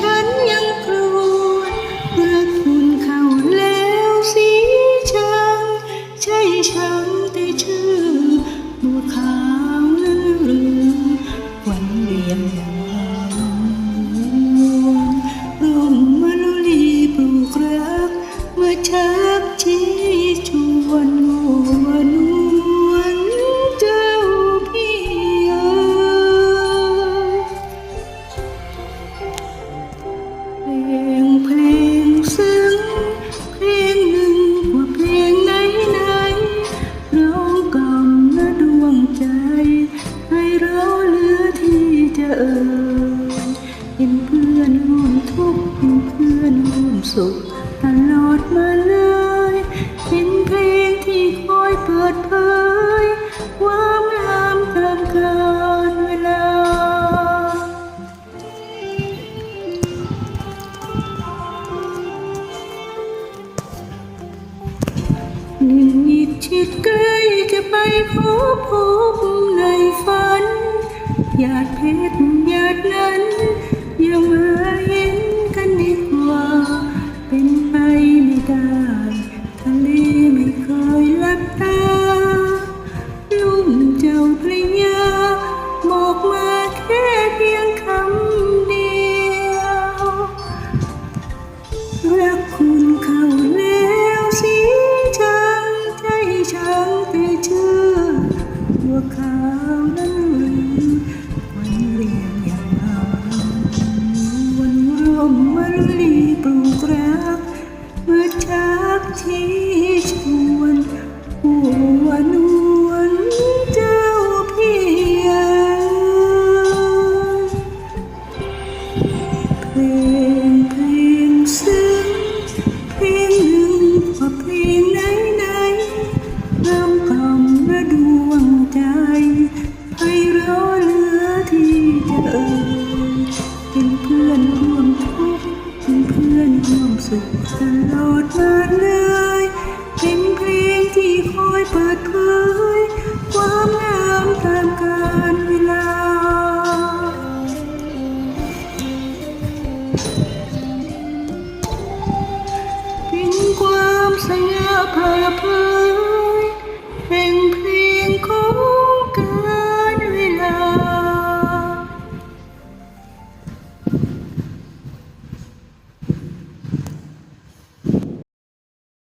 ฉันยังกลัวเมื่อคุณเข้าแล้วสีชังใช่ฉันแต่ชื่อบัวขาวนั้นหรือวันเรียงอย่างหางร่มมะลุลีปลูกรักเมื่อชัก เห็นเพื่อนร่วมสุขตลอดมาเลย เป็นเพลงที่คอยเปิดเผยความงามตามกาลเวลานิดชิดใกล้จะไปพบพบในฝันหยาดเพชรหยาดนั้นย่ามาเห็น นดีกว่าเป็นไปไม่ได้ทะเลไม่เคยลับตา ลุ่มเจ้าพระยาบอกมาแค่เพียงคำเดียวรักคุณเข้าแล้วสีชังใจชังแต่เชื่อว่าข่า ปลูกรัก เมื่อชักที่ชวนหัวนวลเจ้าพี่เอ๋เพลงเพลงซึ้งเพลงหนึ่งกว่าเพลงไหนไหนๆรำกล่อมระดวงใจให้เราเหลือที่จะเอ่ยเป็นเพื่อน สุขตลอดมาเลยเป็นเพลงที่คอยเปิดเผยความงามตามกาลเวลา เป็นความสง่าผ่าเผ